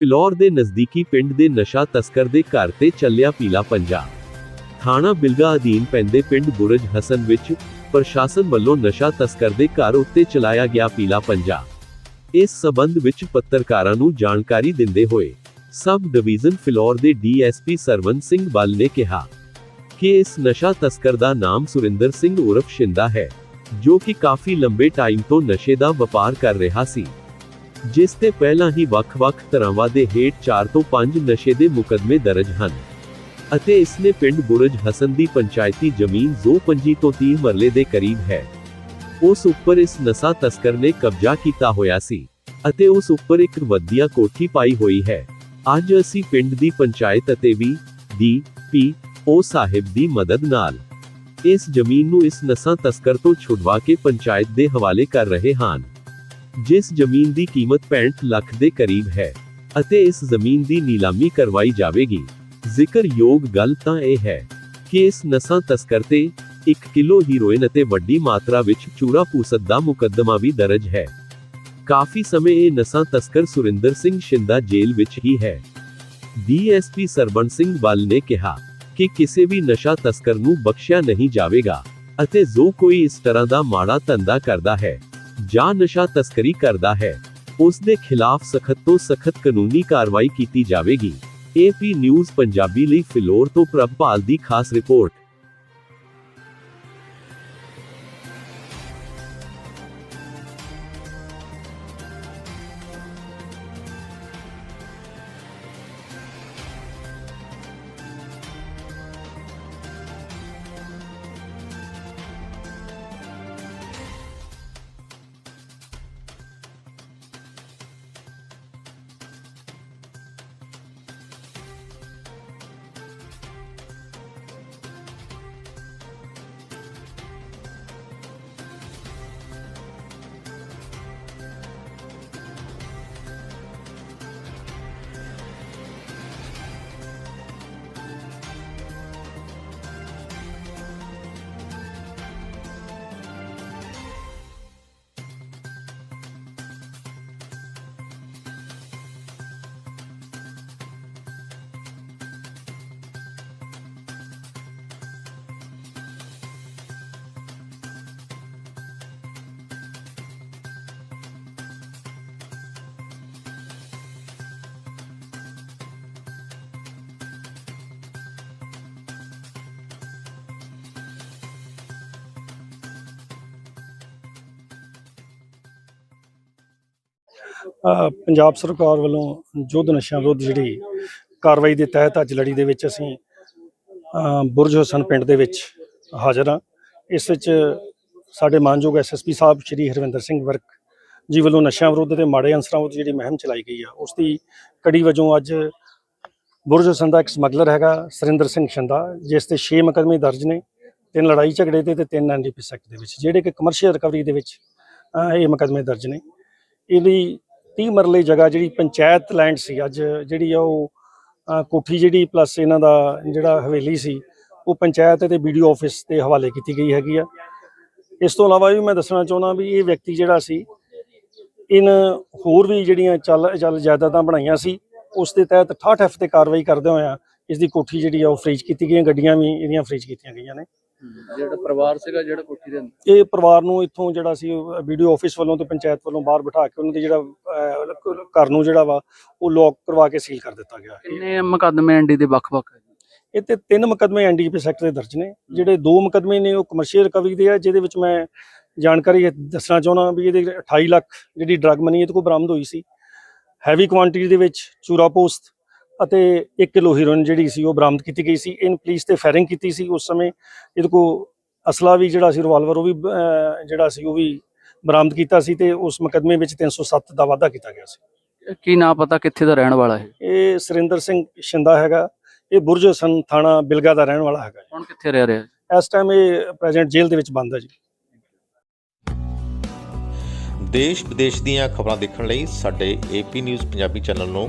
ਫਿਲੌਰ ਦੇ ਨਜ਼ਦੀਕੀ ਪਿੰਡ ਦੇ ਨਸ਼ਾ ਤਸਕਰ ਦੇ ਘਰ ਤੇ ਚੱਲਿਆ ਪੀਲਾ ਪੰਜਾ। ਥਾਣਾ ਬਿਲਗਾ ਅਧੀਨ ਪੈਂਦੇ ਪਿੰਡ ਬੁਰਜ ਹਸਨ ਵਿੱਚ ਪ੍ਰਸ਼ਾਸਨ ਵੱਲੋਂ ਨਸ਼ਾ ਤਸਕਰ ਦੇ ਘਰ ਉੱਤੇ ਚਲਾਇਆ ਗਿਆ ਪੀਲਾ ਪੰਜਾ। ਇਸ ਸਬੰਧ ਵਿੱਚ ਪੱਤਰਕਾਰਾਂ ਨੂੰ ਜਾਣਕਾਰੀ ਦਿੰਦੇ ਹੋਏ ਸਬ ਡਿਵੀਜ਼ਨ ਫਿਲੌਰ ਦੇ ਡੀਐਸਪੀ ਸਰਵਨ ਸਿੰਘ ਬਲ ਨੇ ਕਿਹਾ ਕਿ ਇਸ ਨਸ਼ਾ ਤਸਕਰ ਦਾ ਨਾਮ ਸੁਰਿੰਦਰ ਸਿੰਘ ਉਰਫ ਸ਼ਿੰਦਾ ਹੈ, ਜੋ ਕਿ ਕਾਫੀ ਲੰਬੇ ਟਾਈਮ ਤੋਂ ਨਸ਼ੇ ਦਾ ਵਪਾਰ ਕਰ ਰਿਹਾ ਸੀ। ਜਿਸ ਤੇ ਪਹਿਲਾਂ ਹੀ ਵੱਖ-ਵੱਖ ਤਰ੍ਹਾਂ ਦੇ ਹੇਠ 4 ਤੋਂ 5 ਨਸ਼ੇ ਦੇ ਮੁਕੱਦਮੇ ਦਰਜ ਹਨ। ਅਤੇ ਇਸ ਨੇ ਪਿੰਡ ਬੁਰਜ ਹਸਨ ਦੀ ਪੰਚਾਇਤੀ ਜ਼ਮੀਨ ਜੋ 25 ਤੋਂ 30 ਮਰਲੇ ਦੇ ਕਰੀਬ ਹੈ। ਉਸ ਉੱਪਰ ਇਸ ਨਸ਼ਾ ਤਸਕਰ ਨੇ ਕਬਜ਼ਾ ਕੀਤਾ ਹੋਇਆ ਸੀ ਅਤੇ ਉਸ ਉੱਪਰ ਇੱਕ ਵਧੀਆ ਕੋਠੀ ਪਾਈ ਹੋਈ ਹੈ। ਅੱਜ ਅਸੀਂ ਪਿੰਡ ਦੀ ਪੰਚਾਇਤ ਅਤੇ ਵੀ ਦੀ ਪੀ ਉਹ ਸਾਹਿਬ ਦੀ ਮਦਦ ਨਾਲ ਇਸ ਜ਼ਮੀਨ ਨੂੰ ਇਸ ਨਸ਼ਾ ਤਸਕਰ ਤੋਂ ਛੁਡਵਾ ਕੇ ਪੰਚਾਇਤ ਦੇ ਹਵਾਲੇ ਕਰ ਰਹੇ ਹਨ ਜਿਸ ਜ਼ਮੀਨ ਦੀ ਕੀਮਤ 65 ਲੱਖ ਦੇ ਕਰੀਬ ਹੈ ਅਤੇ ਇਸ ਜ਼ਮੀਨ ਦੀ ਨੀਲਾਮੀ ਕਰਵਾਈ ਜਾਵੇਗੀ। ਜ਼ਿਕਰਯੋਗ ਗੱਲ ਤਾਂ ਇਹ ਹੈ ਕਿ ਇਸ ਨਸ਼ਾ ਤਸਕਰ ਤੇ 1 ਕਿਲੋ ਹੀਰੋਇਨ ਅਤੇ ਵੱਡੀ ਮਾਤਰਾ ਵਿੱਚ ਚੂਰਾ ਪੂਸਤ ਦਾ ਮੁਕੱਦਮਾ ਵੀ ਦਰਜ ਹੈ। ਕਾਫੀ ਸਮੇਂ ਇਹ ਨਸ਼ਾ ਤਸਕਰ ਸੁਰਿੰਦਰ ਸਿੰਘ ਸ਼ਿੰਦਾ ਜੇਲ੍ਹ ਵਿੱਚ ਹੀ ਹੈ। ਡੀਐਸਪੀ ਸਰਬਣ ਸਿੰਘ ਬੱਲ ਨੇ ਕਿਹਾ ਕਿ ਕਿਸੇ ਵੀ ਨਸ਼ਾ ਤਸਕਰ ਨੂੰ ਬਖਸ਼ਿਆ ਨਹੀਂ ਜਾਵੇਗਾ ਅਤੇ ਜੋ ਕੋਈ ਇਸ ਤਰ੍ਹਾਂ ਦਾ ਮਾੜਾ ਧੰਦਾ ਕਰਦਾ ਹੈ ਜਾਂ ਨਸ਼ਾ ਤਸਕਰੀ ਕਰਦਾ ਹੈ ਉਸ ਦੇ ਖਿਲਾਫ ਸਖਤ ਤੋਂ ਸਖਤ ਕਾਨੂੰਨੀ ਕਾਰਵਾਈ ਕੀਤੀ ਜਾਵੇਗੀ। ਏਪੀ ਨਿਊਜ਼ ਪੰਜਾਬੀ ਲਈ ਫਿਲੌਰ ਤੋਂ ਪ੍ਰਭਪਾਲ ਦੀ ਖਾਸ ਰਿਪੋਰਟ। ਪੰਜਾਬ ਸਰਕਾਰ ਵੱਲੋਂ ਯੁੱਧ ਨਸ਼ਿਆਂ ਵਿਰੁੱਧ ਜਿਹੜੀ ਕਾਰਵਾਈ ਦੇ ਤਹਿਤ ਅੱਜ ਲੜੀ ਦੇ ਵਿੱਚ ਅਸੀਂ ਬੁਰਜ ਹਸਨ ਪਿੰਡ ਦੇ ਵਿੱਚ ਹਾਜ਼ਰ ਹਾਂ। ਇਸ ਵਿੱਚ ਸਾਡੇ ਮਾਨਯੋਗ ਐਸਐਸਪੀ ਸਾਹਿਬ ਸ਼੍ਰੀ ਹਰਵਿੰਦਰ ਸਿੰਘ ਵਰਕ ਜੀ ਵੱਲੋਂ ਨਸ਼ਿਆਂ ਵਿਰੁੱਧ ਤੇ ਮਾੜੇ ਅਨਸਰਾਂ ਵਿਰੁੱਧ ਜਿਹੜੀ ਮੁਹਿੰਮ ਚਲਾਈ ਗਈ ਆ, ਉਸ ਦੀ ਕੜੀ ਵਜੋਂ ਅੱਜ ਬੁਰਜ ਹਸਨ ਦਾ ਇੱਕ ਸਮਗਲਰ ਹੈਗਾ ਸਰਿੰਦਰ ਸਿੰਘ ਸ਼ੰਦਾ ਜਿਸ ਤੇ 6 ਮੁਕੱਦਮੇ ਦਰਜ ਨੇ, ਤਿੰਨ ਲੜਾਈ ਝਗੜੇ ਤੇ ਤੇ ਤਿੰਨ ਐਨਡੀਪੀ ਸੈਕਟ ਦੇ ਵਿੱਚ, ਜਿਹੜੇ ਕਿ ਕਮਰਸ਼ੀਅਲ ਰਿਕਵਰੀ ਦੇ ਵਿੱਚ ਇਹ ਮੁਕੱਦਮੇ ਦਰਜ ਨੇ। ਇਹਦੀ 30 ਮਰਲੇ ਜਗ੍ਹਾ ਜਿਹੜੀ ਪੰਚਾਇਤ ਲੈਂਡ ਸੀ, ਅੱਜ ਜਿਹੜੀ ਆ ਉਹ ਕੋਠੀ ਜਿਹੜੀ ਪਲੱਸ ਇਹਨਾਂ ਦਾ ਜਿਹੜਾ ਹਵੇਲੀ ਸੀ, ਉਹ ਪੰਚਾਇਤ ਤੇ ਵੀਡੀਓ ਆਫਿਸ ਦੇ ਹਵਾਲੇ ਕੀਤੀ ਗਈ ਹੈਗੀ ਆ। ਇਸ ਤੋਂ ਇਲਾਵਾ ਵੀ ਮੈਂ ਦੱਸਣਾ ਚਾਹੁੰਦਾ ਵੀ ਇਹ ਵਿਅਕਤੀ ਜਿਹੜਾ ਸੀ, ਇਨ ਹੋਰ ਵੀ ਜਿਹੜੀਆਂ ਚੱਲ ਚੱਲ ਜਾਇਦਾਦਾਂ ਬਣਾਈਆਂ ਸੀ, ਉਸ ਦੇ ਤਹਿਤ 68 ਐਫ ਤੇ ਕਾਰਵਾਈ ਕਰਦੇ ਹੋਇਆ ਇਸ ਦੀ ਕੋਠੀ ਜਿਹੜੀ ਆ ਉਹ ਫ੍ਰੀਜ ਕੀਤੀ ਗਈ ਗੱਡੀਆਂ ਵੀ ਇਹਦੀਆਂ ਫ੍ਰੀਜ ਕੀਤੀਆਂ ਗਈਆਂ ਨੇ। ਜਿਹੜਾ ਪਰਿਵਾਰ ਸੀਗਾ ਜਿਹੜਾ ਕੋਠੀ ਦੇ ਅੰਦਰ? ਇਹ ਪਰਿਵਾਰ ਨੂੰ ਇੱਥੋਂ ਜਿਹੜਾ ਸੀ ਵੀਡੀਓ ਆਫਿਸ ਵੱਲੋਂ ਤੇ ਪੰਚਾਇਤ ਵੱਲੋਂ ਬਾਹਰ ਬਿਠਾ ਕੇ ਉਹਨਾਂ ਦੇ ਜਿਹੜਾ ਅਹ, ਘਰ ਨੂੰ ਜਿਹੜਾ ਵਾ ਉਹ ਲੋਕ ਕਰਵਾ ਕੇ ਸੀਲ ਕਰ ਦਿੱਤਾ ਗਿਆ। ਕਿੰਨੇ ਮੁਕੱਦਮੇ ਐਂਡੀ ਦੇ ਵੱਖ-ਵੱਖ ਹੈ? ਇਹ ਤੇ ਤਿੰਨ ਮੁਕੱਦਮੇ ਐਨਡੀਪੀ ਸੈਕਟਰ ਦੇ ਦਰਜ ਨੇ। ਜਿਹੜੇ ਦੋ ਮੁਕੱਦਮੇ ਨੇ ਉਹ ਕਮਰਸ਼ੀਅਲ ਰਿਕਵਰੀ ਦੇ ਆ ਜਿਹਦੇ ਵਿੱਚ ਮੈਂ ਜਾਣਕਾਰੀ ਇਹ ਦੱਸਣਾ ਚਾਹੁੰਦਾ ਵੀ ਇਹਦੇ 28 ਲੱਖ ਜਿਹੜੀ ਡਰੱਗ ਮਨੀ ਇਹਦੇ ਕੋਲ ਬਰਾਮਦ ਹੋਈ ਸੀ। ਹੈਵੀ ਕੁਆਂਟੀਟੀ ਦੇ ਵਿੱਚ ਚੂਰਾ ਪੋਸਟ ਅਤੇ 1 ਕਿਲੋ ਹੀਰੋਇਨ ਜਿਹੜੀ ਸੀ ਉਹ ਬਰਾਮਦ ਕੀਤੀ ਗਈ ਸੀ। ਇਨ ਪੁਲਿਸ ਤੇ ਫਾਇਰਿੰਗ ਕੀਤੀ ਸੀ ਉਸ ਸਮੇਂ। ਇਹਦੇ ਕੋਲ ਅਸਲਾ ਵੀ ਜਿਹੜਾ ਸੀ ਰਿਵਾਲਵਰ ਉਹ ਵੀ ਜਿਹੜਾ ਸੀ ਉਹ ਵੀ ਬਰਾਮਦ ਕੀਤਾ ਸੀ ਤੇ ਉਸ ਮੁਕੱਦਮੇ ਵਿੱਚ 307 ਦਾ ਵਾਅਦਾ ਕੀਤਾ ਗਿਆ ਸੀ। ਕੀ ਨਾਂ ਪਤਾ ਕਿੱਥੇ ਦਾ ਰਹਿਣ ਵਾਲਾ ਹੈ ਇਹ ਸੁਰਿੰਦਰ ਸਿੰਘ ਸ਼ਿੰਦਾ ਹੈਗਾ। ਇਹ ਬੁਰਜ ਹਸਨ ਥਾਣਾ ਬਿਲਗਾ ਦਾ ਰਹਿਣ ਵਾਲਾ ਹੈਗਾ ਹੁਣ ਕਿੱਥੇ ਰਹਿ ਰਿਹਾ ਹੈ ਇਸ ਟਾਈਮ ਇਹ ਪ੍ਰੈਜ਼ੈਂਟ ਜੇਲ੍ਹ ਦੇ ਵਿੱਚ ਬੰਦ ਹੈ ਜੀ। ਦੇਸ਼ ਵਿਦੇਸ਼ ਦੀਆਂ ਖਬਰਾਂ ਦੇਖਣ ਲਈ ਸਾਡੇ ਏਪੀ ਨਿਊਜ਼ ਪੰਜਾਬੀ ਚੈਨਲ ਨੂੰ